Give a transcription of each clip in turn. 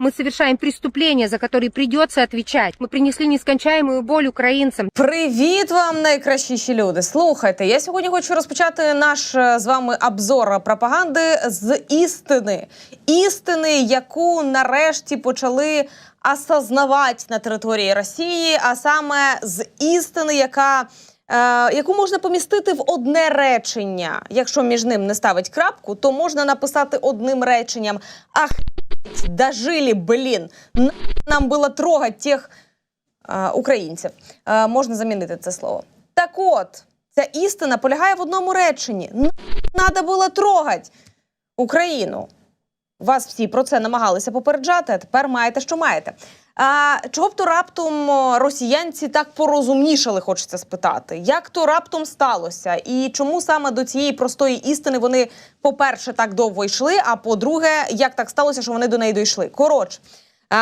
Мы совершаем преступления, за которые придется отвечать. Мы принесли нескончаемую боль украинцам. Привіт вам, найкращіші люди. Слухайте, я сьогодні хочу розпочати наш е, з вами обзор пропаганди з істини. Істини, яку нарешті почали осознавати на території Росії, а саме з істини, яка. е, Яку можна помістити в одне речення. Якщо між ним не ставить крапку, то можна написати одним реченням: Ах, дожили, блін, нам було трогать тих а, українців. А, можна замінити це слово. Так от, ця істина полягає в одному реченні: Надо було трогати Україну. Вас всі про це намагалися попереджати, а тепер маєте, що маєте. А чого б то раптом росіянці так порозумнішали, хочеться спитати? Як то раптом сталося? І чому саме до цієї простої істини вони, по-перше, так довго йшли, а по-друге, як так сталося, що вони до неї дійшли? Коротше.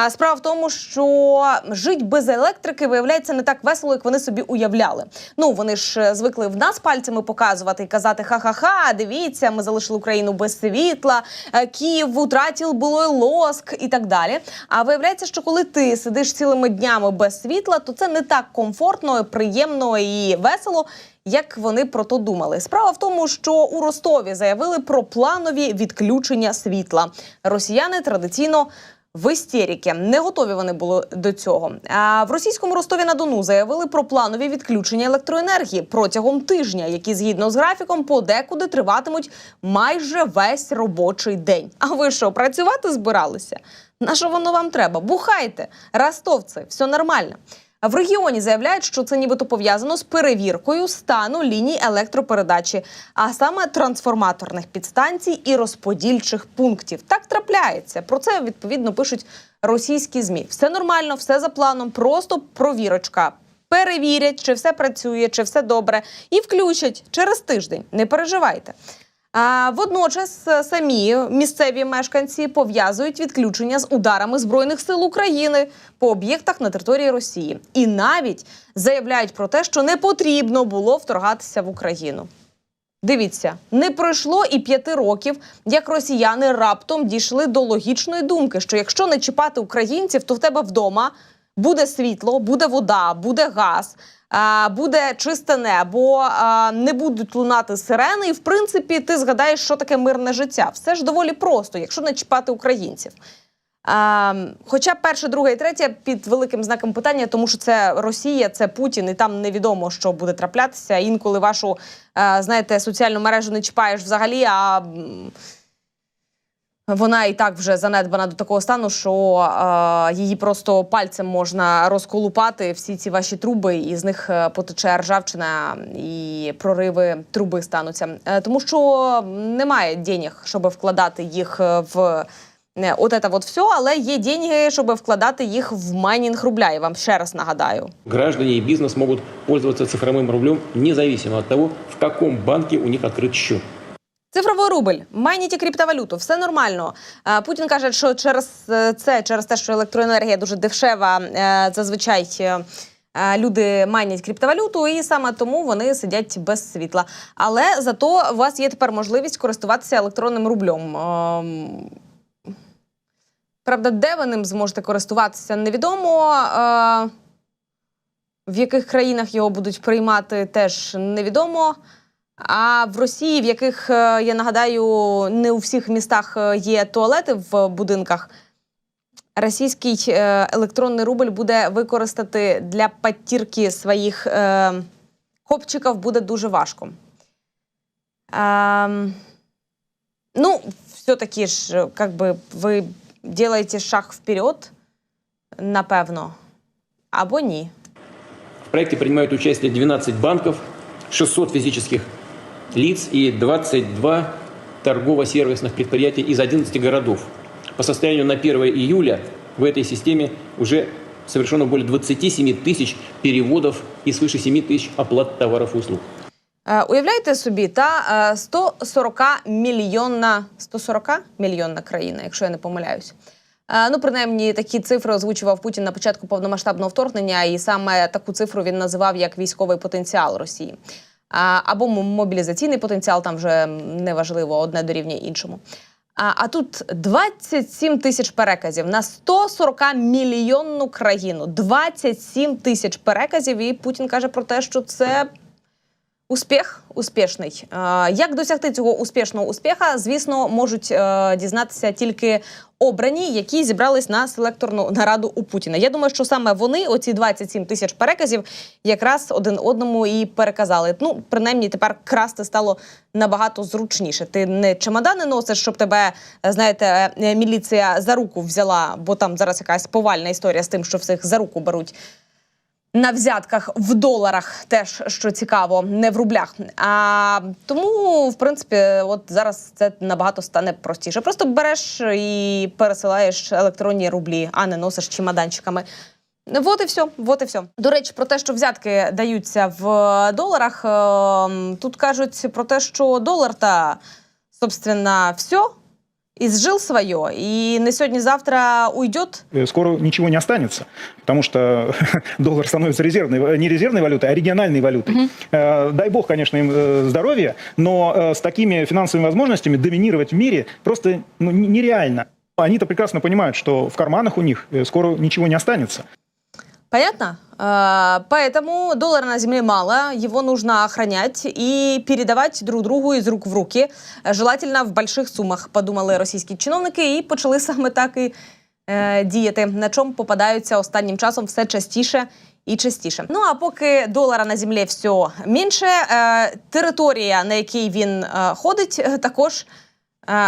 Справа в тому, що жить без електрики виявляється не так весело, як вони собі уявляли. Ну вони ж е, звикли в нас пальцями показувати і казати: ха-ха-ха, дивіться, ми залишили Україну без світла, е, Київ втратив було лоск і так далі. А виявляється, що коли ти сидиш цілими днями без світла, то це не так комфортно, приємно і весело. Як вони про то думали? Справа в тому, що у Ростові заявили про планові відключення світла. Росіяни традиційно в істеріки. Не готові вони були до цього. А в російському Ростові на Дону заявили про планові відключення електроенергії протягом тижня, які згідно з графіком подекуди триватимуть майже весь робочий день. А ви що, працювати збиралися? На що воно вам треба? Бухайте, ростовці, все нормально. В регіоні заявляють, що це нібито пов'язано з перевіркою стану ліній електропередачі, а саме трансформаторних підстанцій і розподільчих пунктів. Так трапляється. Про це відповідно пишуть російські змі. Все нормально, все за планом, просто провірочка. Перевірять, чи все працює, чи все добре, і включать через тиждень. Не переживайте. А водночас е, самі місцеві мешканці пов'язують відключення з ударами збройних сил України по об'єктах на території Росії, і навіть заявляють про те, що не потрібно було вторгатися в Україну. Дивіться, не пройшло і п'яти років, як росіяни раптом дійшли до логічної думки, що якщо не чіпати українців, то в тебе вдома буде світло, буде вода, буде газ, буде чисте небо, не будуть лунати сирени. І в принципі, ти згадаєш, що таке мирне життя. Все ж доволі просто, якщо не чіпати українців. Хоча перше, друге і третє під великим знаком питання, тому що це Росія, це Путін, і там невідомо, що буде траплятися. Інколи вашу, знаєте, соціальну мережу не чіпаєш взагалі, а вона і так вже занедбана до такого стану, що е, її просто пальцем можна розколупати всі ці ваші труби, і з них е, потече ржавчина і прориви труби стануться. Е, тому що немає денег, щоб вкладати їх е, в. Не, от це от все, але є деньги, щоб вкладати їх в майнінг рубля. Я вам ще раз нагадаю. Граждане и бизнес могут пользоваться цифровым рублем независимо от того, в каком банке у них открыт счет. Цифровий рубль, майніть криптовалюту, все нормально. Путін каже, що через е, це, через те, що електроенергія дуже дешева, е, зазвичай е, люди майнять криптовалюту, і саме тому вони сидять без світла. Але зато у вас є тепер можливість користуватися електронним рублем. Ем, Правда, де ви ним зможете користуватися, невідомо. В яких країнах його будуть приймати, теж невідомо. А в Росії, в яких е, я нагадаю, не у всіх містах е, є туалети в будинках. Російський е, електронний рубль буде використати для підтірки своїх хопчиків буде дуже важко. Ем, ну, все-таки ж, как би, ви делаєте шаг вперед, напевно, або ні. В проекте принимают участие 12 банков, 600 физических лиц и 22 торгово-сервисных предприятий из 11 городов. По состоянию на 1 июля в этой системе уже совершено более 27 тысяч переводов и свыше 7 тысяч оплат товаров и услуг. Е, Уявляєте собі, та е, 140 мільйонна 140 мільйонна країна, якщо я не помиляюсь. Е, Ну, принаймні, такі цифри озвучував Путін на початку повномасштабного вторгнення, і саме таку цифру він називав як військовий потенціал Росії. Або мобілізаційний потенціал, там вже неважливо, одне дорівнює іншому. А, а тут 27 тисяч переказів на 140 мільйонну країну. 27 тисяч переказів. І Путін каже про те, що це успіх успішний. Е, Як досягти цього успішного успіха, звісно, можуть е, дізнатися тільки обрані, які зібрались на селекторну нараду у Путіна. Я думаю, що саме вони, оці 27 тисяч переказів, якраз один одному і переказали. Ну, принаймні, тепер красти стало набагато зручніше. Ти не чемодани носиш, щоб тебе, е, знаєте, міліція за руку взяла, бо там зараз якась повальна історія з тим, що всіх за руку беруть. На взятках в доларах теж що цікаво, не в рублях. А тому, в принципі, от зараз це набагато стане простіше. Просто береш і пересилаєш електронні рублі, а не носиш чемоданчиками. Вот і все, вот і все. До речі, про те, що взятки даються в доларах. ем, Тут кажуть про те, що долар та собственно все. Изжил свое, и на сегодня-завтра уйдет Э, скоро ничего не останется, потому что доллар становится резервной, э, не резервной валютой, а региональной валютой. Э, Дай бог, конечно, им здоровья, но с такими финансовыми возможностями доминировать в мире просто ну, нереально. Они-то прекрасно понимают, что в карманах у них скоро ничего не останется. Понятно? Э, Поэтому доллара на земле мало, его нужно охранять и передавать друг другу из рук в руки, Э, желательно в больших сумах, подумали російські чиновники, і почали саме так і е, діяти, на чому попадаються останнім часом все частіше. І частіше. Ну а поки долара на землі все менше, е, територія, на якій він е, ходить, е, також Е,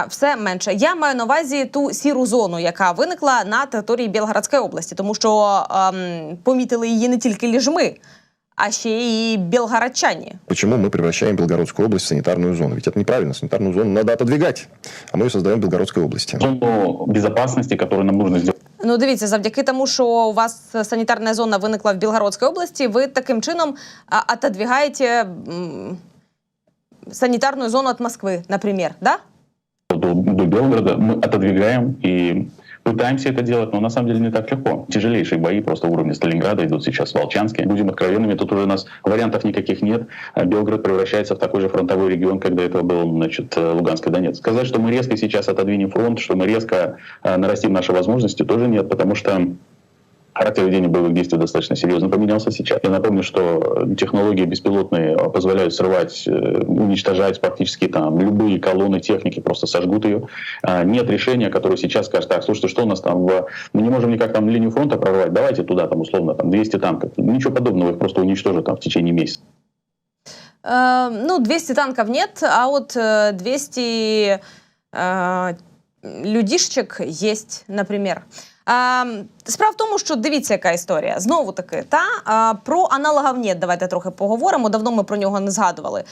все менше. Я маю на увазі ту сіру зону, яка виникла на території Білгородської області, тому що ем, помітили її не тільки ліжми, а ще й білгородчані. Почему мы превращаем Белгородскую область в санитарную зону? Ведь это неправильно. Санитарную зону надо отодвигать, а мы ее создаем в Белгородской области. зону безопасности, которую нам нужно сделать. Ну, дивіться, завдяки тому, що у вас санітарна зона виникла в Білгородській області, ви таким чином а, отодвигаєте м, санітарну зону від Москви, наприклад, да? До, до Белгорода, мы отодвигаем и пытаемся это делать, но на самом деле не так легко. Тяжелейшие бои просто уровня Сталинграда идут сейчас в Волчанске. Будем откровенными, тут уже у нас вариантов никаких нет. А Белгород превращается в такой же фронтовой регион, как до этого был значит, э, Луганск и Донецк. Сказать, что мы резко сейчас отодвинем фронт, что мы резко э, нарастим наши возможности, тоже нет, потому что Характер ведения боевых действий достаточно серьезно поменялся сейчас. Я напомню, что технологии беспилотные позволяют срывать, э, уничтожать практически там любые колонны техники, просто сожгут ее. А, Нет решения, которое сейчас скажет, так, слушайте, что у нас там, в... мы не можем никак там линию фронта прорвать, давайте туда там условно там 200 танков. Ничего подобного, их просто уничтожат там в течение месяца. Э, ну, 200 танков нет, а вот э, 200 э, людішчик есть, наприклад. Справа в тому, що дивіться, яка історія. Знову таки, та про аналогів нет. Давайте трохи поговоримо. Давно ми про нього не згадували.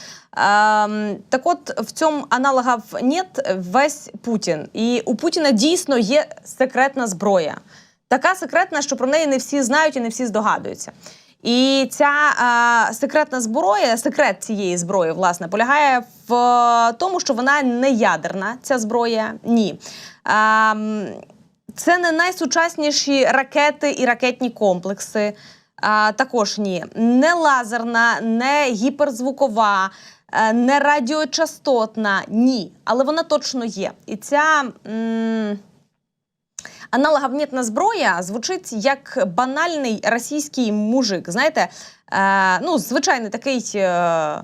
Так от в цьому аналогів нет весь Путін. І у Путіна дійсно є секретна зброя. Така секретна, що про неї не всі знають і не всі здогадуються. І ця секретна зброя, секрет цієї зброї, власне, полягає в тому, що вона не ядерна, ця зброя. Ні. Це не найсучасніші ракети і ракетні комплекси. А, також ні. Не лазерна, не гіперзвукова, е, не радіочастотна. Ні. Але вона точно є. І ця. М- Аналоговнітна зброя звучить як банальний російський мужик. Знаєте, е, ну, звичайний такий е,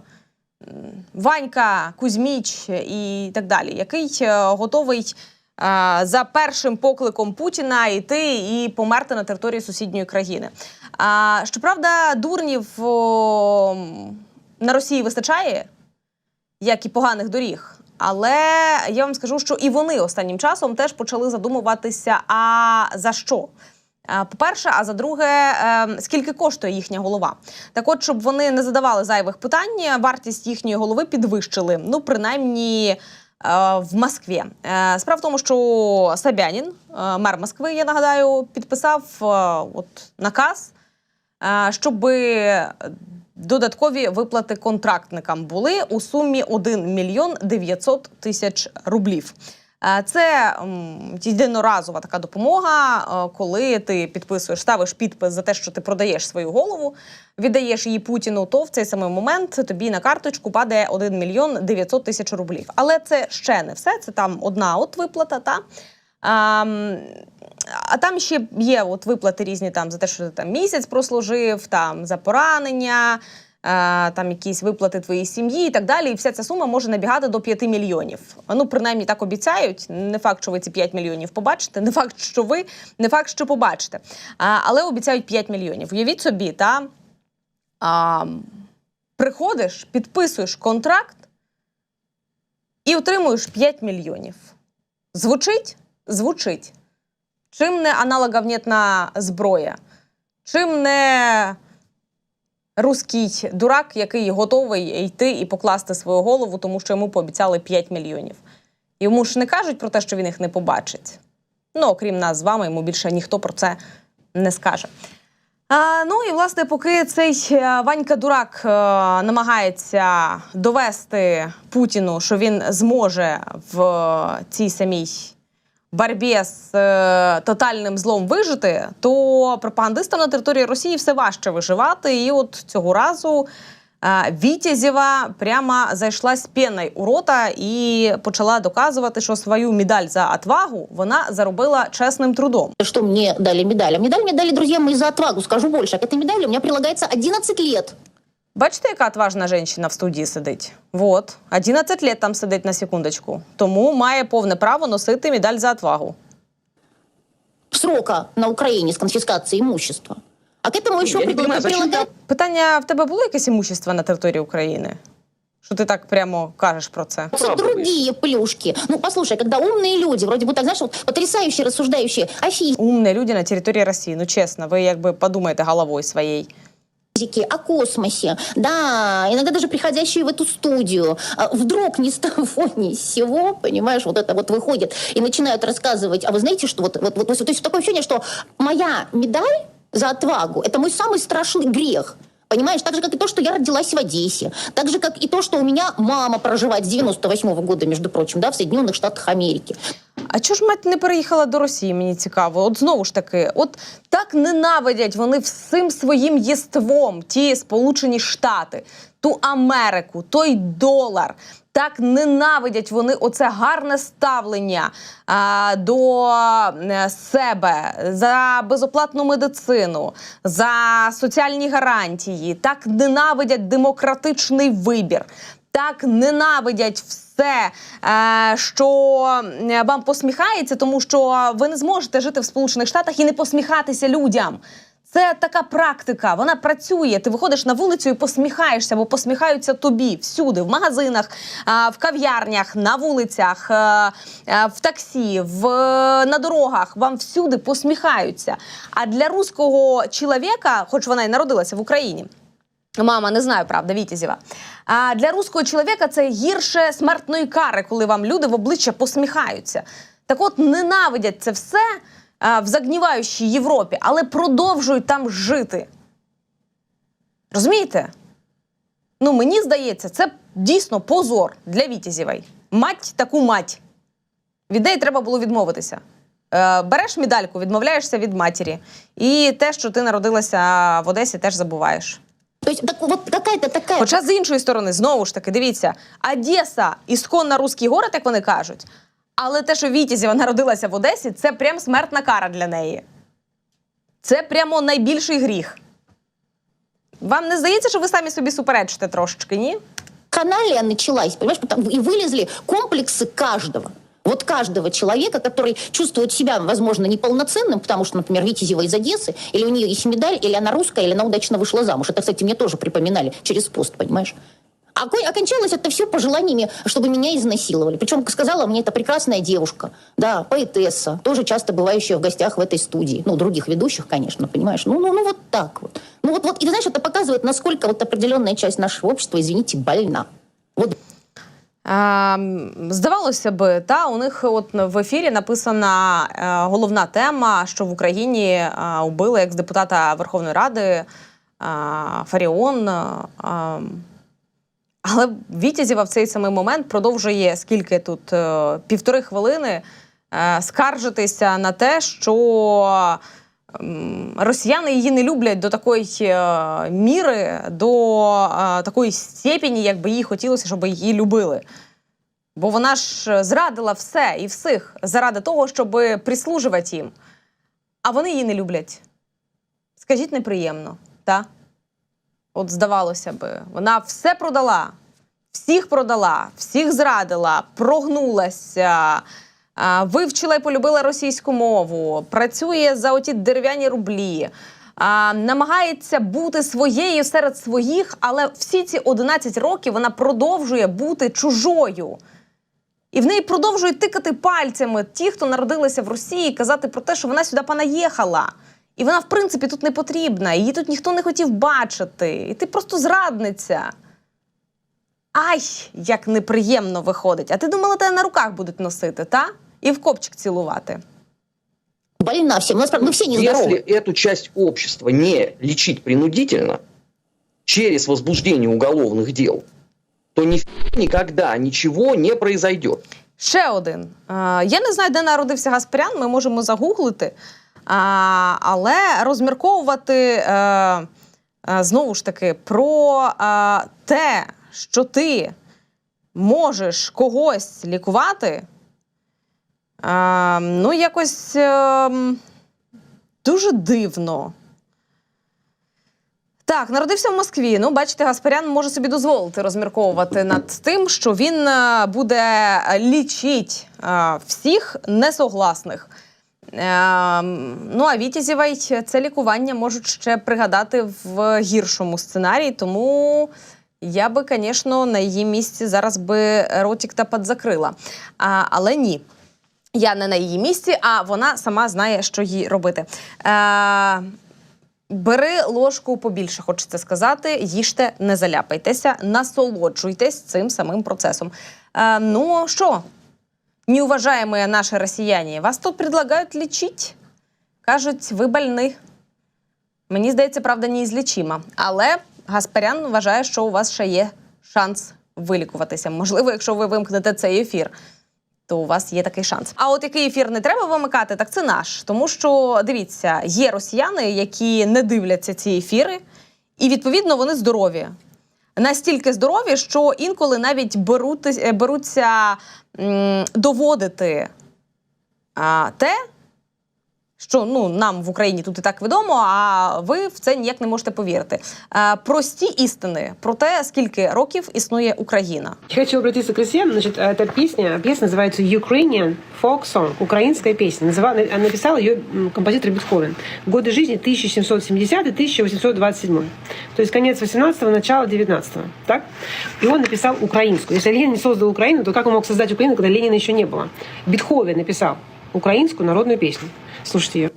Ванька, Кузьміч і так далі, який е, готовий за першим покликом Путіна йти і померти на території сусідньої країни. А, щоправда, дурнів на Росії вистачає, як і поганих доріг. Але я вам скажу, що і вони останнім часом теж почали задумуватися: а за що? По-перше, а за друге, е, скільки коштує їхня голова? Так от, щоб вони не задавали зайвих питань, вартість їхньої голови підвищили. Ну, принаймні. Е, В Москві Е, справа в тому, що Собянін, е, мер Москви, я нагадаю, підписав от наказ, щоб додаткові виплати контрактникам були у сумі 1 мільйон 900 тисяч рублів. Е, Це єдиноразова така допомога, е, коли ти підписуєш, ставиш підпис за те, що ти продаєш свою голову, віддаєш її Путіну, то в цей самий момент тобі на карточку падає 1 мільйон 900 тисяч рублів. Але це ще не все. Це там одна от виплата. Та а, а там ще є от виплати різні там за те, що ти там місяць прослужив, там за поранення. Е, Там якісь виплати твоїй сім'ї і так далі, і вся ця сума може набігати до 5 мільйонів. Ну, принаймні так обіцяють. Не факт, що ви ці 5 мільйонів побачите, не факт, що ви, не факт, що побачите. А, але обіцяють 5 мільйонів. Уявіть собі, та а, приходиш, підписуєш контракт і отримуєш 5 мільйонів. Звучить? Звучить. Чим не аналоговнітна зброя? Чим не руський дурак, який готовий йти і покласти свою голову, тому що йому пообіцяли 5 мільйонів. Йому ж не кажуть про те, що він їх не побачить. Ну, окрім нас з вами, йому більше ніхто про це не скаже. А, ну і власне, поки цей е, Ванька Дурак е, намагається довести Путіну, що він зможе в е, цій самій боротьбі з е, тотальним злом вижити, то пропагандистам на території Росії все важче виживати. І от цього разу е, Вітязєва прямо зайшла з піною у рота і почала доказувати, що свою медаль за отвагу вона заробила чесним трудом. что мне дали медаль. Медаль мне дали, друзья мои, за отвагу. Скажу больше. К этой медали у меня прилагается 11 лет. Бачите, яка отважна жінка в студії сидить? Вот, 11 лет там сидить на секундочку. Тому має повне право носити медаль за отвагу. Срока на Украине с конфискацией имущества. А к этому еще Я не прилаг- понимаю, зачем прилагается... Питання: в тебе було якесь імущество на території України? Що ти так прямо кажеш про це? другие плюшки. Ну, послушай, когда умные люди, вроде бы так, знаешь, вот потрясающие, рассуждающие о Умні люди на території Росії. Ну чесно, ви якби подумайте головою своєю. Физике, о космосе, да, иногда даже приходящие в эту студию, а, вдруг ни с того, ни с сего, понимаешь, вот это вот выходит и начинают рассказывать, а вы знаете, что вот, вот, вот, то есть такое ощущение, что моя медаль за отвагу – это мой самый страшный грех. Понимаешь, так же, как и то, что я родилась в Одессе, так же, как и то, что у меня мама проживает с 98 года, между прочим, да, в Соединенных Штатах Америки. А чого ж мать не переїхала до Росії? Мені цікаво. От знову ж таки, от так ненавидять вони всім своїм єством ті Сполучені Штати, ту Америку, той долар. Так ненавидять вони оце гарне ставлення а, до е, себе за безоплатну медицину, за соціальні гарантії. Так ненавидять демократичний вибір. Так ненавидять все, е, що е, вам посміхається, тому що ви не зможете жити в Сполучених Штатах і не посміхатися людям. Це така практика, вона працює. Ти виходиш на вулицю і посміхаєшся, бо посміхаються тобі всюди, в магазинах, в кав'ярнях, на вулицях, е, е, в таксі, в, на дорогах. Вам всюди посміхаються. А для руського чоловіка, хоч вона і народилася в Україні, Мама, не знаю, правда, Вітязєва. А для руського чоловіка це гірше смертної кари, коли вам люди в обличчя посміхаються. Так от ненавидять це все а, в загніваючій Європі, але продовжують там жити. Розумієте? Ну, мені здається, це дійсно позор для Вітязєвої. Мать таку мать. Від неї треба було відмовитися. Е, береш медальку, відмовляєшся від матері. І те, що ти народилася в Одесі, теж забуваєш. То есть так, вот какая-то такая... Хоча з іншої сторони, знову ж таки, дивіться, Одеса ісконно русський город, як вони кажуть. Але те, що Вітязєва народилася в Одесі, це прям смертна кара для неї. Це прямо найбільший гріх. Вам не здається, що ви самі собі суперечите трошечки, ні? каналия началась, понимаешь, потому- и вылезли комплексы каждого. Вот каждого человека, который чувствует себя, возможно, неполноценным, потому что, например, Витязева из Одессы, или у нее есть медаль, или она русская, или она удачно вышла замуж. Это, кстати, мне тоже припоминали через пост, понимаешь? А ко- окончалось это все пожеланиями, чтобы меня изнасиловали. Причем сказала мне это прекрасная девушка, да, поэтесса, тоже часто бывающая в гостях в этой студии. Ну, других ведущих, конечно, понимаешь? Ну, ну, ну вот так вот. Ну вот, вот, и знаешь, это показывает, насколько вот определенная часть нашего общества, извините, больна. Вот здавалося би, та у них от в ефірі написана е, головна тема, що в Україні е, убили екс-депутата Верховної Ради е, Фаріон. е, Але Вітязєва в цей самий момент продовжує скільки тут півтори хвилини скаржитися на те, що росіяни її не люблять до такої е, міри, до е, такої степені, як би їй хотілося, щоб її любили. Бо вона ж зрадила все і всіх заради того, щоб прислужувати їм. А вони її не люблять. Скажіть неприємно, та? От здавалося би, вона все продала, всіх продала, всіх зрадила, прогнулася, вивчила і полюбила російську мову, працює за оті дерев'яні рублі. А, намагається бути своєю серед своїх, але всі ці 11 років вона продовжує бути чужою. І в неї продовжують тикати пальцями ті, хто народилися в Росії, казати про те, що вона сюди понаїхала. І вона, в принципі, тут не потрібна. Її тут ніхто не хотів бачити. І ти просто зрадниця. Ай, як неприємно виходить. А ти думала, тебе на руках будуть носити, та? І в копчик цілувати. Больна всем. У нас, правда, мы все нездоровы. Если эту часть общества не лечить принудительно через возбуждение уголовных дел, то ни никогда ничего не произойдет. Ще один. Е, Я не знаю, де народився Гаспарян, ми можемо загуглити. А, але розмірковувати е, е, знову ж таки про е, те, що ти можеш когось лікувати, е, ну, якось е, дуже дивно. Так, народився в Москві. Ну, бачите, Гаспарян може собі дозволити розмірковувати над тим, що він е, буде лічить е, всіх несогласних. Е, ну, а Вітязєвай це лікування можуть ще пригадати в гіршому сценарії, тому я би, звісно, на її місці зараз би ротик та подзакрила. А, але ні. Я не на її місці, а вона сама знає, що їй робити. Е, Бери ложку побільше, хочеться сказати. Їжте, не заляпайтеся, насолоджуйтесь цим самим процесом. Е, ну що, неуважаемые наші росіяни, вас тут предлагають лічити. Кажуть, ви больні. Мені здається, правда, неізлічима. Але Гаспарян вважає, що у вас ще є шанс вилікуватися. Можливо, якщо ви вимкнете цей ефір то у вас є такий шанс. А от який ефір не треба вимикати, так це наш. Тому що дивіться, є росіяни, які не дивляться ці ефіри, і відповідно вони здорові. Настільки здорові, що інколи навіть беруть, беруться м, доводити а, те, що ну нам в Україні тут і так відомо, а ви в це ніяк не можете повірити. А, прості істини про те, скільки років існує Україна. Хочу обратиться к Россиянам. Значит, эта песня, песня называется Ukrainian Folk Song, украинская песня. Называ- Написал ее м, композитор Бетховен. Годы жизни 1770-1827. То есть конец 18-го, начало 19-го. Так? И он написал украинскую. Если Ленин не создал Украину, то как он мог создать Украину, когда Ленина еще не было? Бетховен написал украинскую народную песню. Слушайте ее.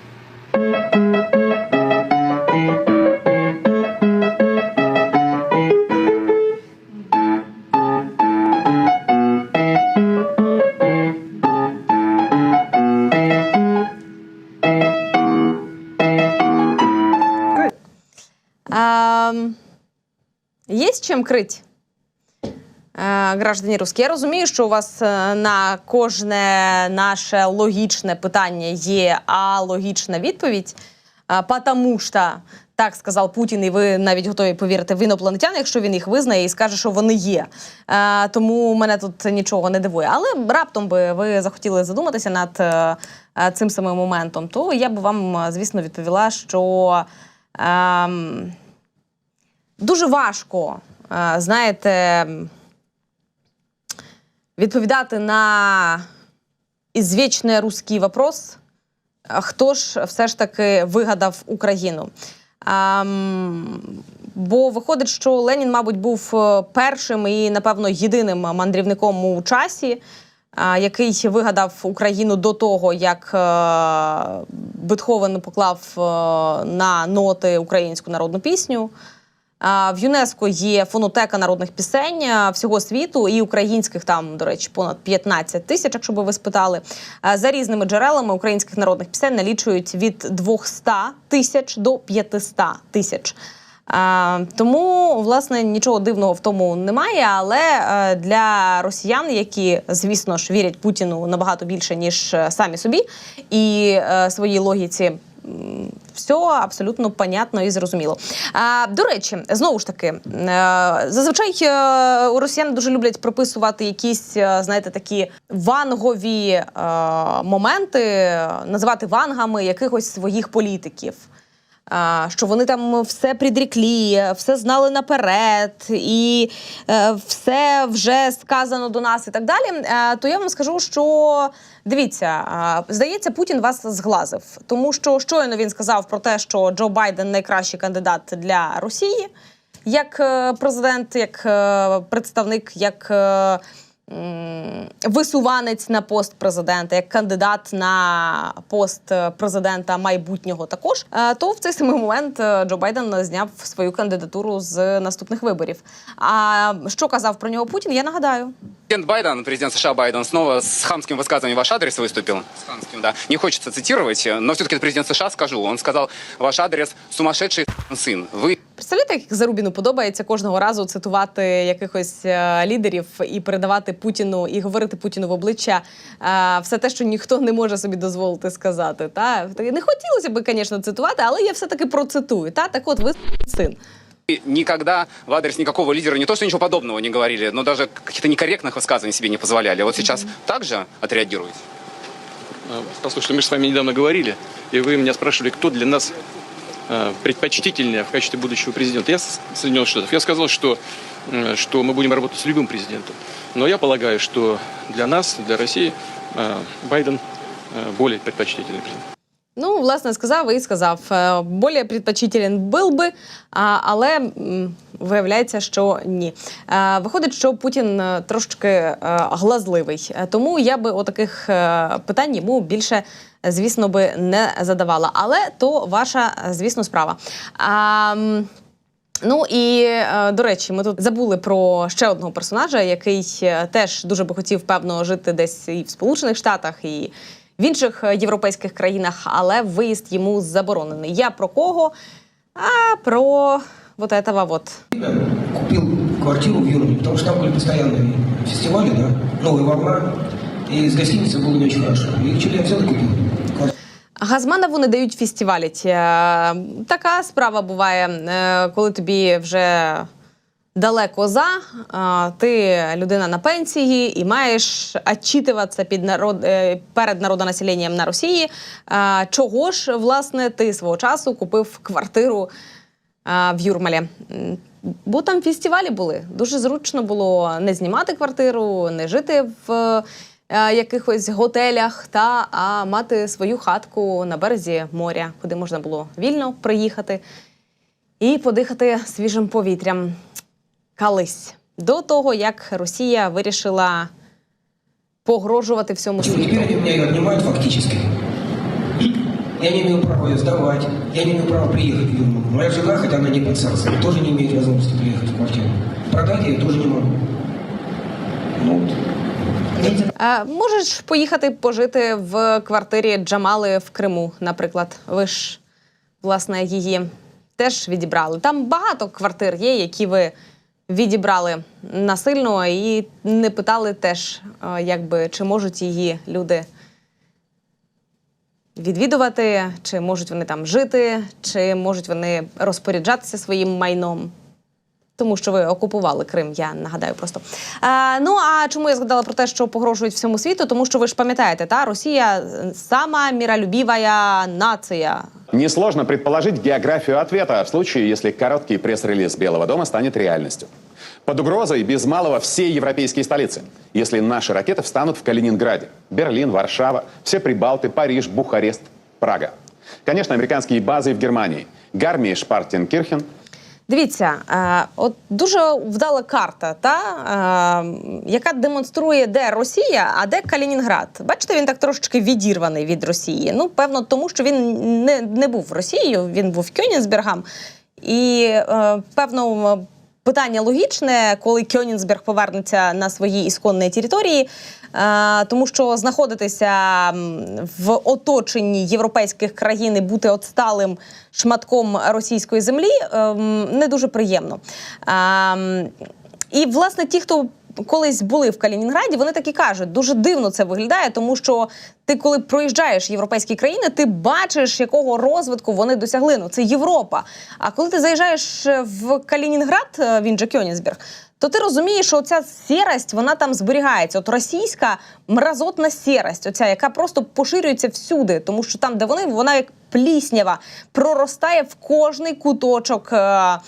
Ем, Є з чим крить? Е, Граждані русські, я розумію, що у вас е, на кожне наше логічне питання є алогічна відповідь. Е, Потому що так сказав Путін, і ви навіть готові повірити в інопланетян, якщо він їх визнає і скаже, що вони є. Е, Тому мене тут нічого не дивує. Але раптом би ви захотіли задуматися над е, е, цим самим моментом, то я б вам, е, звісно, відповіла, що. ем, дуже важко, е, знаєте, відповідати на ізвічний русський вопрос, хто ж все ж таки вигадав Україну. Ем, бо виходить, що Ленін, мабуть, був е, першим і, напевно, єдиним мандрівником у часі, е, який вигадав Україну до того, як е, Бетховен поклав на ноти українську народну пісню. В ЮНЕСКО є фонотека народних пісень всього світу і українських там, до речі, понад 15 тисяч, якщо би ви спитали. За різними джерелами українських народних пісень налічують від 200 тисяч до 500 тисяч. Тому, власне, нічого дивного в тому немає. Але для росіян, які, звісно ж, вірять Путіну набагато більше, ніж е, самі собі, і е, своїй логіці. Все абсолютно понятно і зрозуміло. А, до речі, знову ж таки, е, зазвичай е, у росіян дуже люблять прописувати якісь, е, знаєте, такі вангові моменти, називати вангами якихось своїх політиків. Що вони там все підріклі, все знали наперед, і е, все вже сказано до нас і так далі. Е, то я вам скажу, що дивіться, здається, Путін вас зглазив, тому що щойно він сказав про те, що Джо Байден найкращий кандидат для Росії, як е, президент, як представник, як е, м, Висуванець на пост президента, як кандидат на пост е, президента майбутнього також, е, то в цей самий момент е, Джо Байден зняв свою кандидатуру з наступних виборів. А що казав про нього Путін? Я нагадаю. Президент Байден, президент США Байден, снова с хамским высказыванием в ваш адрес выступил. С хамским, да. Не хочется цитировать, но все-таки это президент США скажу. Он сказал, ваш адрес сумасшедший сын. Вы Представляєте, як Зарубіну подобається кожного разу цитувати якихось е, лідерів і передавати Путіну і говорити Путіну в обличчя е, все те, що ніхто не може собі дозволити сказати. Та не хотілося б, звісно, цитувати, але я все таки процитую. Та так, от ви син. никогда в адрес никакого лидера не то, что ничего подобного не говорили, но даже каких-то некорректных высказываний себе не позволяли. Вот сейчас также отреагируете? А, Послушайте, мы же с вами недавно говорили, и вы меня спрашивали, кто для нас э, предпочтительнее в качестве будущего президента. Я с Соединенных Штатов. Я сказал, что, э, что мы будем работать с любым президентом. Но я полагаю, что для нас, для России, э, Байден э, более предпочтительный президент. Ну, власне, сказав і сказав. Е, Более предпочтителен був би, а, але м, виявляється, що ні. Е, Виходить, що Путін е, трошечки е, глазливий. Е, Тому я би отаких е, питань йому більше, е, звісно, би не задавала. Але то ваша, е, звісно, справа. А, м, Ну і е, до речі, ми тут забули про ще одного персонажа, який е, теж дуже би хотів певно жити десь і в Сполучених Штатах, і в інших е, європейських країнах, але виїзд йому заборонений. Я про кого? А про вот этого вот. купил квартиру в Юрмале, потому что там были постоянные фестивали, да, новая волна, и из гостиницы было не очень хорошо. И что я взял и купил Газманову не дають фестиваліті. Е, Така справа буває, е, коли тобі вже далеко за, е, ти людина на пенсії і маєш отчитуватися під народ, перед народонаселенням на Росії. Чого ж, власне, ти свого часу купив квартиру в Юрмалі? Бо там фестивалі були. Дуже зручно було не знімати квартиру, не жити в якихось готелях, та а мати свою хатку на березі моря, куди можна було вільно приїхати і подихати свіжим повітрям. Колись до того, як Росія вирішила погрожувати всьому світу. ее отнимают. Я не имею права ее сдавать, я не имею права приехать в Юрмалу. Моя жена, хотя она не под царством, тоже не имеет возможности приехать в квартиру. Продать я ее тоже не могу. Ну, вот. А, можеш поїхати пожити в квартирі Джамали в Криму, наприклад. Ви ж, власне, її теж відібрали. Там багато квартир є, які ви відібрали насильно і не питали теж, а, якби, чи можуть її люди відвідувати, чи можуть вони там жити, чи можуть вони розпоряджатися своїм майном. Тому що ви окупували Крим, я нагадаю просто. Е, ну а чому я згадала про те, що погрожують всьому світу? Тому що ви ж пам'ятаєте, та Росія е, сама міролюбива нація. Несложно предположить географию ответа в случае, если короткий пресс-релиз Белого дома станет реальностью. Под угрозой без малого все европейские столицы. Если наши ракеты встанут в Калининграде, Берлин, Варшава, все Прибалты, Париж, Бухарест, Прага. Конечно, американские базы в Германии. Гармии, Шпартенкирхен. Дивіться, е, от дуже вдала карта, та е, яка демонструє, де Росія, а де Калінінград. Бачите, він так трошечки відірваний від Росії. Ну, певно, тому що він не, не був Росією, він був Кьонінсбергом. І е, певно, питання логічне, коли Кьонінсберг повернеться на свої ісконні території, е, тому що знаходитися в оточенні європейських країн і бути отсталим шматком російської землі ем, не дуже приємно. Ем, І власне ті, хто колись були в Калінінграді, вони так і кажуть, дуже дивно це виглядає, тому що ти, коли проїжджаєш європейські країни, ти бачиш, якого розвитку вони досягли. Ну це Європа. А коли ти заїжджаєш в Калінінград, е, він же Кьонісберг, то ти розумієш, що ця сірость вона там зберігається. От російська мразотна сірость, оця, яка просто поширюється всюди, тому що там, де вони, вона як пліснява, проростає в кожний куточок. е, е,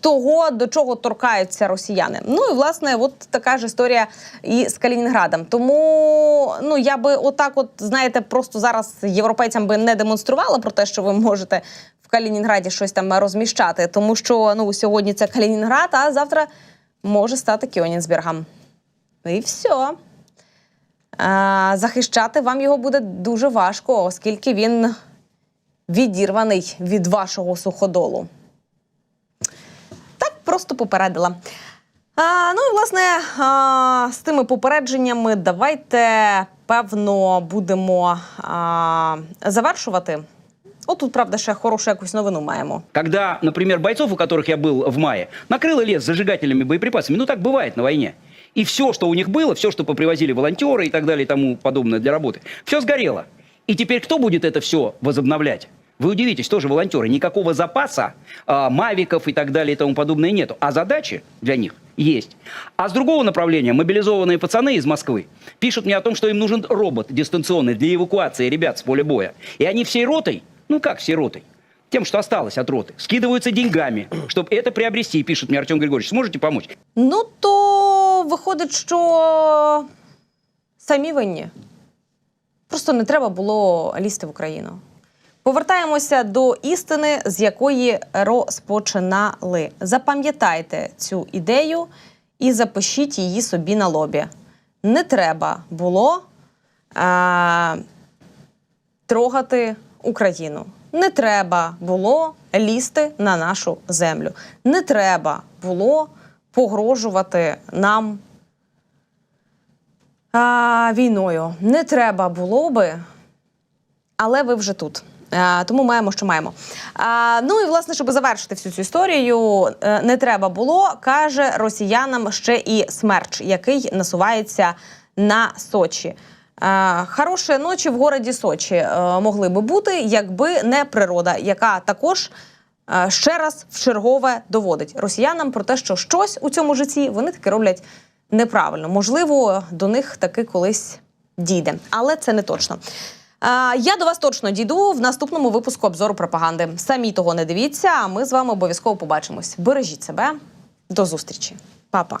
Того, до чого торкаються росіяни. Ну і власне, от така ж історія і з Калінінградом. Тому ну я би отак, от знаєте, просто зараз європейцям би не демонструвала про те, що ви можете в Калінінграді щось там розміщати, тому що ну сьогодні це Калінінград, а завтра може стати Кьонінсбергом. І все. Захищати вам його буде дуже важко, оскільки він відірваний від вашого суходолу. Просто попередила. А, ну і власне а, з тими попередженнями давайте певно будемо а, завершувати. Отут, правда, ще хорошу якусь новину маємо. Когда, например, бойцов, у которых я был в мае, накрыло лес зажигательными боеприпасами. Ну, так бывает на войне. И все, что у них было, все, что попривозили волонтеры и так далее и тому подобное для работы, все сгорело. И теперь кто будет это все возобновлять? Вы удивитесь, тоже волонтеры. Никакого запаса, а, мавиков и так далее и тому подобное нету. А задачи для них есть. А с другого направления мобилизованные пацаны из Москвы пишут мне о том, что им нужен робот дистанционный для эвакуации ребят с поля боя. И они всей ротой, ну как всей ротой, тем, что осталось от роты, скидываются деньгами, чтобы это приобрести, пишет мне Артем Григорьевич. Сможете помочь? Ну, то виходить, що самі винні. Просто не треба було лізти в Україну. Повертаємося до істини, з якої розпочинали. Запам'ятайте цю ідею і запишіть її собі на лобі. Не треба було е- трогати Україну. Не треба було лізти на нашу землю. Не треба було погрожувати нам а, війною. Не треба було би, але ви вже тут. А, тому маємо, що маємо. Ну і власне, щоб завершити всю цю історію, е, не треба було, каже росіянам ще і смерч, який насувається на Сочі. Е, Хороші ночі в городі Сочі е, могли би бути, якби не природа, яка також е, ще раз в чергове доводить росіянам про те, що щось у цьому житті вони таки роблять неправильно. Можливо, до них таки колись дійде, але це не точно. Я до вас точно дійду в наступному випуску обзору пропаганди. Самі того не дивіться. А ми з вами обов'язково побачимось. Бережіть себе. До зустрічі, Па-па.